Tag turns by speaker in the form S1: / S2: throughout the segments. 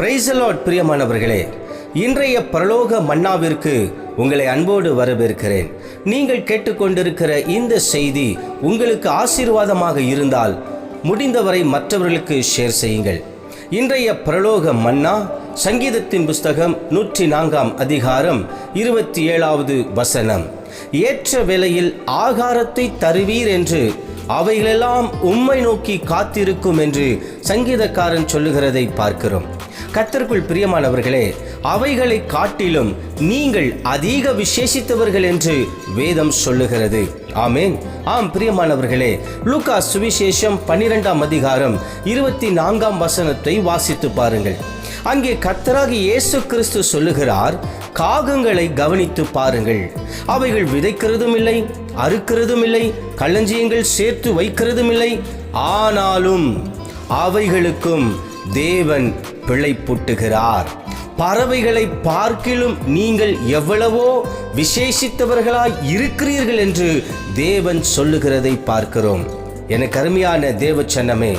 S1: பிரைசலாட் பிரியமானவர்களே. இன்றைய பரலோக மன்னாவிற்கு உங்களை அன்போடு வரவேற்கிறேன். நீங்கள் கேட்டுக்கொண்டிருக்கிற இந்த செய்தி உங்களுக்கு ஆசீர்வாதமாக இருந்தால் முடிந்தவரை மற்றவர்களுக்கு ஷேர் செய்யுங்கள். இன்றைய பிரலோக மன்னா சங்கீதத்தின் புஸ்தகம் நூற்றி நான்காம் அதிகாரம் இருபத்தி ஏழாவது வசனம். ஏற்ற வேளையில் ஆகாரத்தை தருவீர் என்று அவைகளெல்லாம் உம்மை நோக்கி காத்திருக்கும் என்று சங்கீதக்காரன் சொல்லுகிறதை பார்க்கிறோம். கத்தர்க்குள் பிரியமானவர்களே அவைகளை காட்டிலும் நீங்கள் அதிக விசேஷித்தவர்கள் என்று வேதம் சொல்லுகிறது. ஆமேன். ஆம் பிரியமானவர்களே லூகா சுவிசேஷம் பன்னிரெண்டாம் அதிகாரம் இருபத்தி நான்காம் வசனத்தை வாசித்து பாருங்கள். அங்கே கத்தராகி இயேசு கிறிஸ்து சொல்லுகிறார் காகங்களை கவனித்து பாருங்கள். அவைகள் விதைக்கிறதும் இல்லை அறுக்கிறதும் இல்லை களஞ்சியங்கள் சேர்த்து வைக்கிறதும் இல்லை ஆனாலும் அவைகளுக்கும் தேவன் பிழைப்புட்டுகிறார். பறவைகளை பார்க்கிலும் நீங்கள் எவ்வளவோ விசேஷித்தவர்களாய் இருக்கிறீர்கள் என்று தேவன் சொல்லுகிறதை பார்க்கிறோம். எனக்கு அருமையான தேவச்சன்னமே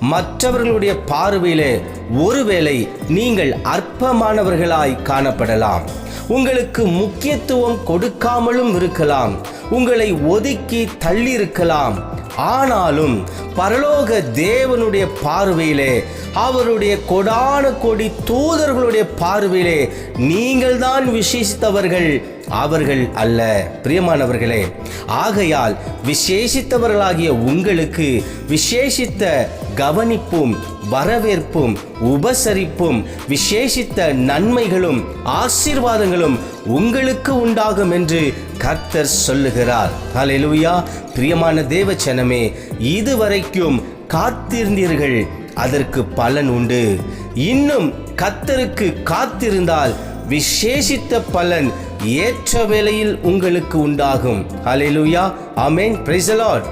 S1: மற்றவர்களுடைய பார்வையிலே ஒருவேளை நீங்கள் அற்பமானவர்களாய் காணப்படலாம். உங்களுக்கு முக்கியத்துவம் கொடுக்காமலும் இருக்கலாம். உங்களை ஒதுக்கி தள்ளி இருக்கலாம் ஆனாலும் பரலோக தேவனுடைய பார்வையிலே அவருடைய கொடான கொடி தூதர்களுடைய பார்வையிலே நீங்கள் தான் விசேஷித்தவர்கள் அவர்கள் அல்ல. பிரியமானவர்களே ஆகையால் விசேஷித்தவர்களாகிய உங்களுக்கு விசேஷித்த கவனிப்பும் வரவேற்பும் உபசரிப்பும் விசேஷித்த நன்மைகளும் ஆசீர்வாதங்களும் உங்களுக்கு உண்டாகும் என்று கர்த்தர் சொல்லுகிறார். ஹalleluya. பிரியமான தேவச்சனமே வரைக்கும் காத்திருந்தீர்கள். அதற்கு பலன் உண்டு. இன்னும் கத்தருக்கு காத்திருந்தால் விசேஷித்த பலன் ஏற்ற வேளையில் உங்களுக்கு உண்டாகும். ஹalleluya அமேன் பிரைசலாட்